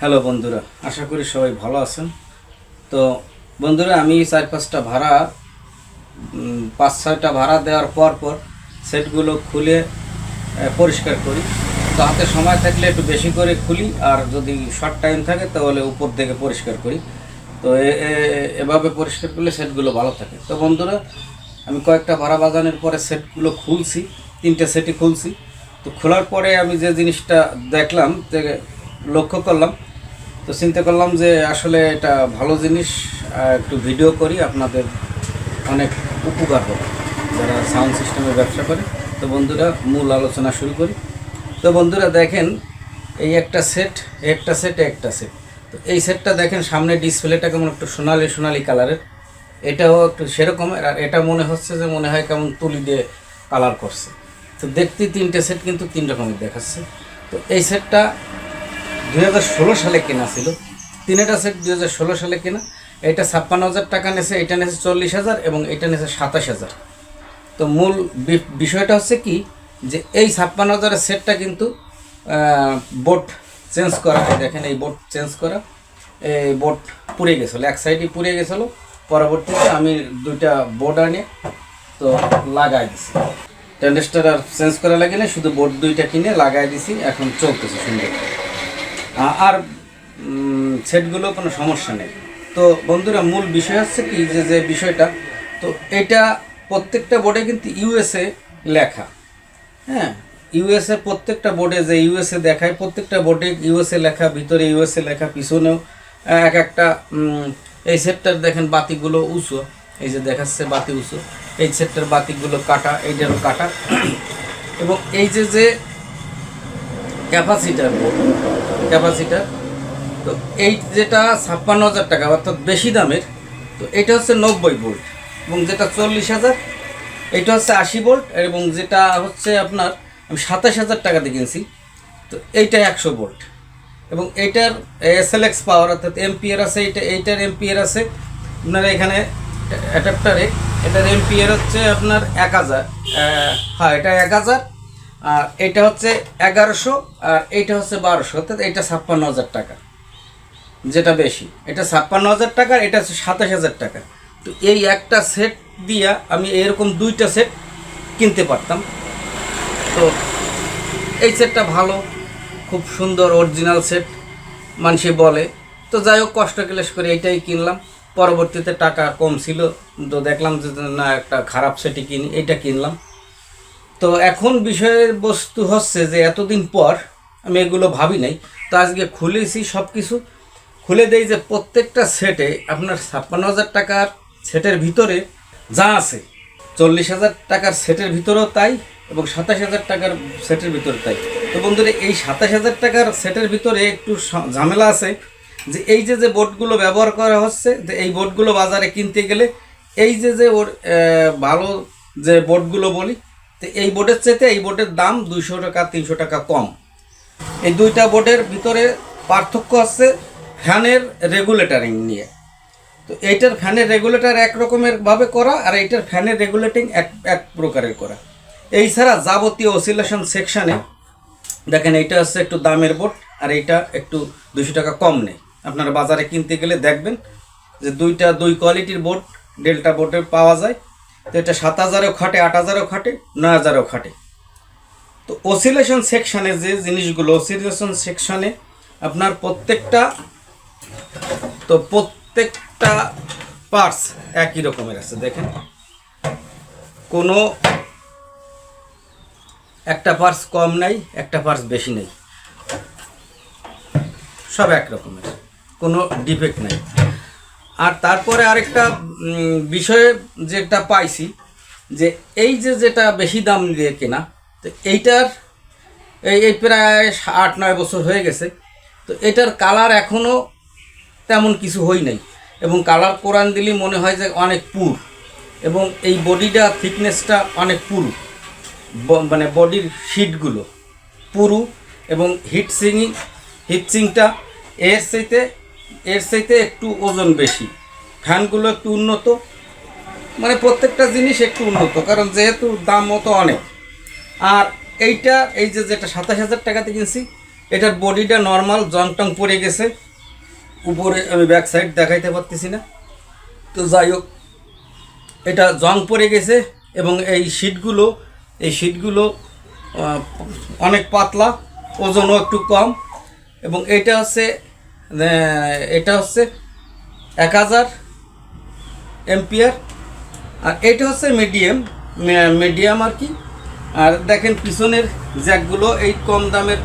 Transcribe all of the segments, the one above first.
Hello বন্ধুরা, আশা করি সবাই ভালো আছেন। তো বন্ধুরা, আমি চার পাঁচটা ভাড়া পাঁচ ছয়টা ভাড়া দেওয়ার পর পর সেটগুলো খুলে পরিষ্কার করি। তো হাতে সময় থাকলে একটু বেশি করে খুলি, আর যদি শর্ট টাইম থাকে তাহলে উপর থেকে পরিষ্কার করি। তো এভাবে পরিষ্কার করলে সেটগুলো ভালো থাকে। তো বন্ধুরা, আমি কয়েকটা ভাড়া বাজানোর পরে সেটগুলো খুলছি, তিনটে সেটই খুলছি। তো খোলার পরে আমি যে জিনিসটা দেখলাম, যে লক্ষ্য করলাম তো চিন্তা করলাম যে আসলে এটা ভালো জিনিস একটু ভিডিও করি, আপনাদের অনেক উপকার হবে যারা সাউন্ড সিস্টেমের ব্যবসা করে। তো বন্ধুরা, মূল আলোচনা শুরু করি। তো বন্ধুরা, দেখেন, এই একটা সেট একটা সেট একটা সেট তো এই সেটটা দেখেন, সামনে ডিসপ্লেটা কেমন একটু সোনালি সোনালি কালারের এটাও একটু সেরকম, আর এটা মনে হচ্ছে যে মনে হয় কেমন তুলি দিয়ে কালার করছে। তো দেখতে তিনটে সেট কিন্তু তিন রকমের দেখাচ্ছে। তো এই সেটটা দুই হাজার ষোলো সালে কেনা ছিল। তিনটা সেট দুই হাজার ষোলো সালে কেনা। এটা ছাপ্পান্ন হাজার টাকা নেছে, এটা নেছে চল্লিশ হাজার এবং এটা নেছে সাতাশ হাজার। তো মূল বিষয়টা হচ্ছে কি, যে এই ছাপ্পান্ন হাজারের সেটটা কিন্তু বোট চেঞ্জ করা এই দেখেন এই বোট চেঞ্জ করা, এই বোট পুড়ে গেছিল, এক সাইডে পুড়ে গেছিল। পরবর্তীতে আমি দুইটা বোর্ড আনে, তো লাগাই দিছি। ট্যান্ডেস্টার আর চেঞ্জ করা লাগে না শুধু বোর্ড দুইটা কিনে লাগাই দিছি, এখন চলতেছে সুন্দর। আর সেটগুলো কোনো সমস্যা নেই। তো বন্ধুরা, মূল বিষয় হচ্ছে কি যে যে বিষয়টা, তো এটা প্রত্যেকটা বোর্ডে কিন্তু ইউএসএ লেখা। হ্যাঁ ইউএসএ প্রত্যেকটা বোর্ডে যে ইউএসএ দেখায়, প্রত্যেকটা বোর্ডে ইউএসএ লেখা, ভিতরে ইউএসএ লেখা, পিছনেও এক একটা এই সেটটার দেখেন বাতিগুলো উঁচু। এই যে দেখাচ্ছে বাতি উঁচু। এই সেটটার বাতিগুলো কাটা, এইটারও কাটা। এবং এই যে যে ক্যাপাসিটার ক্যাপাসিটার। তো এই যেটা ছাপ্পান্ন হাজার টাকা, অর্থাৎ বেশি দামের, তো এটা হচ্ছে নব্বই ভোল্ট এবং যেটা চল্লিশ হাজার, এটা হচ্ছে আশি ভোল্ট এবং যেটা হচ্ছে আপনার, আমি সাতাশ হাজার টাকাতে কিনছি, তো এইটা একশো ভোল্ট। এবং এইটার এস এল এক্স পাওয়ার, অর্থাৎ এমপিয়ার আছে, এইটা, এইটার এমপিয়ার আছে, আপনার এখানে অ্যাডাপ্টারে, এটার এমপিয়ার হচ্ছে আপনার এক হাজার হ্যাঁ এটা এক হাজার আর এটা হচ্ছে এগারোশো আর এইটা হচ্ছে বারোশো, অর্থাৎ এইটা ছাপ্পান্ন হাজার টাকা। যেটা বেশি, এটা ছাপ্পান্ন হাজার টাকা, এটা হচ্ছে সাতাশ হাজার টাকা। তো এই একটা সেট দিয়া আমি এরকম দুইটা সেট কিনতে পারতাম। তো এই সেটটা ভালো, খুব সুন্দর অরিজিনাল সেট মানুষে বলে। তো যাই হোক, কষ্ট ক্লেশ করে এইটাই কিনলাম। পরবর্তীতে টাকা কম ছিল, তো দেখলাম যে না, একটা খারাপ সেটই কিনি, এইটা কিনলাম। তো এখন বিষয়ের বস্তু হচ্ছে যে এতদিন পর, আমি এগুলো ভাবি নাই, তো আজকে খুলেছি সব কিছু খুলে দেই যে প্রত্যেকটা সেটে আপনার ছাপ্পান্ন হাজার টাকার সেটের ভিতরে যা আছে, চল্লিশ হাজার টাকার সেটের ভিতরেও তাই এবং সাতাশ হাজার টাকার সেটের ভিতরে তাই। তো বন্ধুরা, এই সাতাশ হাজার টাকার সেটের ভিতরে একটু ঝামেলা আছে যে এই যে যে বোর্ডগুলো ব্যবহার করা হচ্ছে, যে এই বোর্ডগুলো বাজারে কিনতে গেলে এই যে যে ওর ভালো যে বোর্ডগুলো বলি তো এই বোর্ডের চাইতে এই বোর্ডের দাম দুইশো টাকা, তিনশো টাকা কম। এই দুইটা বোর্ডের ভিতরে পার্থক্য আছে ফ্যানের রেগুলেটারিং নিয়ে। তো এইটার ফ্যানের রেগুলেটর এক রকমের ভাবে করা আর এইটার ফ্যানের রেগুলেটিং এক এক প্রকারের করা। এই ছাড়া যাবতীয় অসিলেশন সেকশানে দেখেন এইটা হচ্ছে একটু দামের বোর্ড আর এইটা একটু দুশো টাকা কম নেই। আপনারা বাজারে কিনতে গেলে দেখবেন যে দুইটা দুই কোয়ালিটির বোর্ড ডেল্টা বোর্ডের পাওয়া যায়। তো এটা সাত হাজারও খাটে, আট হাজারও খাটে, নয় হাজারও খাটে। তো অসিলেশন সেকশানে যে জিনিসগুলো অসিলেশন সেকশানে আপনার প্রত্যেকটা, তো প্রত্যেকটা পার্টস একই রকমের আছে, দেখেন। কোনো একটা পার্টস কম নাই, একটা পার্টস বেশি নেই। সব এক রকমের কোনো ডিফেক্ট নাই। আর তারপরে আরেকটা বিষয়ে যেটা পাইছি, যে এই যে যেটা বেশি দাম দিয়ে কেনা, তো এইটার, এই এই প্রায় আট, নয় বছর হয়ে গেছে, তো এটার কালার এখনও তেমন কিছু হই নাই। এবং কালার কোরআন দিলেই মনে হয় যে অনেক পুর, এবং এই বডিটা, থিকনেসটা অনেক পুরু মানে বডির হিটগুলো পুরু, এবং হিট সিংই, হিট সিংটা এর চাইতে এর চাইতে একটু ওজন বেশি। ফ্যানগুলো একটু উন্নত। মানে প্রত্যেকটা জিনিস একটু উন্নত, কারণ যেহেতু দাম মতো অনেক। আর এইটা, এই যে যেটা সাতাশ হাজার টাকাতে কিনছি, এটার বডিটা নর্মাল জং টং পড়ে গেছে। উপরে আমি ব্যাক সাইড দেখাইতে পারতেছি না। তো যাই হোক, এটা জং পড়ে গেছে এবং এই শীটগুলো এই শীটগুলো অনেক পাতলা, ওজনও একটু কম। এবং এটা হচ্ছে এটা হচ্ছে এক হাজার এম্পিয়ার। আর এটা হচ্ছে মিডিয়াম মিডিয়াম আর কি। আর দেখেন পিছনের জ্যাকগুলো এই কম দামের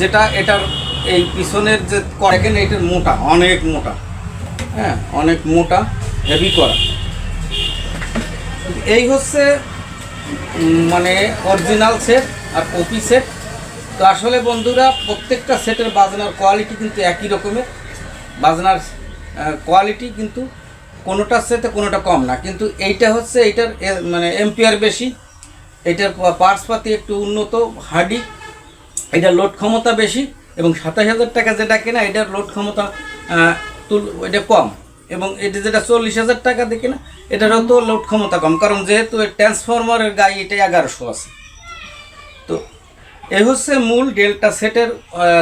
যেটা, এটার এই পিছনের যে দেখেন এটার মোটা, অনেক মোটা। হ্যাঁ অনেক মোটা হেভি করা। এই হচ্ছে মানে অরিজিনাল সেট আর কপি সেট তো আসলে বন্ধুরা, প্রত্যেকটা সেটের বাজনার কোয়ালিটি কিন্তু একই রকমের। বাজনার কোয়ালিটি কিন্তু কোনোটার সাথে কোনোটা কম না। কিন্তু এইটা হচ্ছে এইটার মানে এম্পিয়ার বেশি। এটার পার্টস পাতি একটু উন্নত হার্ডি এটার লোড ক্ষমতা বেশি এবং সাতাশ হাজার টাকা যেটা কেনা এটার লোড ক্ষমতা তুল, এটা কম। এবং এটা যেটা চল্লিশ হাজার টাকা দিয়ে কেনা, এটারও তো লোড ক্ষমতা কম। কারণ যেহেতু ট্রান্সফরমারের গাড়ি এটা এগারোশো আছে। তো এই হচ্ছে মূল ডেল্টা সেটের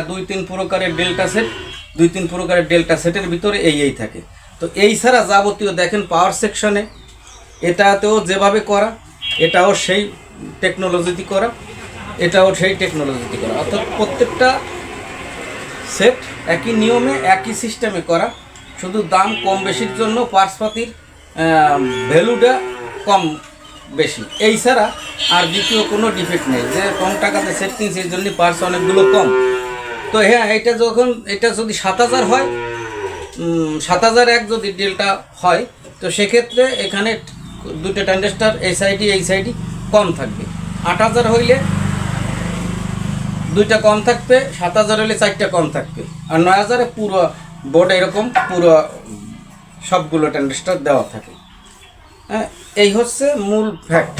দুই তিন প্রকারের ডেল্টা সেট, দুই তিন প্রকারের ডেল্টা সেটের ভিতরে এই এই থাকে। তো এই ছাড়া যাবতীয় দেখেন পাওয়ার সেকশনে এটাতেও যেভাবে করা, এটাও সেই টেকনোলজিতে করা, এটাও সেই টেকনোলজিতে করা। অর্থাৎ প্রত্যেকটা সেট একই নিয়মে, একই সিস্টেমে করা। শুধু দাম কম বেশির জন্য পার্সপাতির ভ্যালুটা কম বেশি। এই ছাড়া আর দ্বিতীয় কোনো ডিফেক্ট নেই। যে কম টাকাতে সেট কিনছি এই জন্য পার্স অনেকগুলো কম। তো হ্যাঁ এটা যখন, এটা যদি সাত হাজার হয় সাত হাজার এক যদি ডিলটা হয়, তো সেক্ষেত্রে এখানে দুটো ট্যান্ডেস্টার এই সাইডই এই সাইডই কম থাকবে। আট হাজার হইলে দুইটা কম থাকবে, সাত হাজার হলে চারটা কম থাকবে। আর নয় হাজারে পুরো বোর্ড এরকম, পুরো সবগুলো ট্যান্ডেস্টার দেওয়া থাকে। এই হচ্ছে মূল ফ্যাক্ট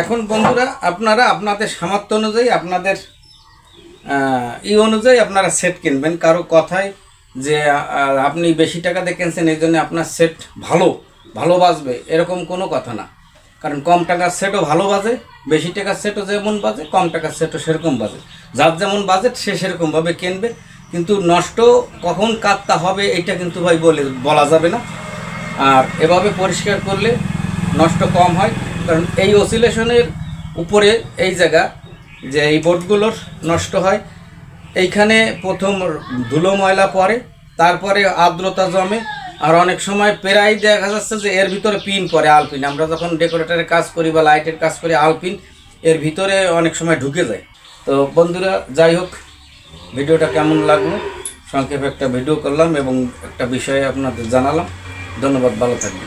এখন বন্ধুরা, আপনারা আপনাদের সামর্থ্য অনুযায়ী, আপনাদের ই অনুযায়ী আপনারা সেট কিনবেন। কারও কথায় যে আপনি বেশি টাকা দিয়ে কিনছেন, এই জন্য আপনার সেট ভালো ভালো বাজবে, এরকম কোনো কথা না। কারণ কম টাকার সেটও ভালো বাজে, বেশি টাকার সেটও যেমন বাজে, কম টাকার সেটও সেরকম বাজে। যার যেমন বাজেট, সে সেরকমভাবে কিনবে। কিন্তু নষ্ট কখন কাটতা হবে এটা কিন্তু ভাই বলে, বলা যাবে না। আর এভাবে পরিষ্কার করলে নষ্ট কম হয়, কারণ এই অসিলেশনের উপরে এই জায়গা যে এই বোর্ডগুলোর নষ্ট হয়, এইখানে প্রথম ধুলো ময়লা পড়ে, তারপরে আর্দ্রতা জমে, আর অনেক সময় প্রায় দেখা যাচ্ছে যে এর ভিতরে পিন পড়ে, আলপিন। আমরা যখন ডেকোরেটরের কাজ করি বা লাইটের কাজ করি, আলপিন, এর ভিতরে অনেক সময় ঢুকে যায়। তো বন্ধুরা, যাই হোক, ভিডিওটা কেমন লাগল? সংক্ষেপে একটা ভিডিও করলাম এবং একটা বিষয়ে আপনাদের জানালাম। ধন্যবাদ ভালো থাকবেন।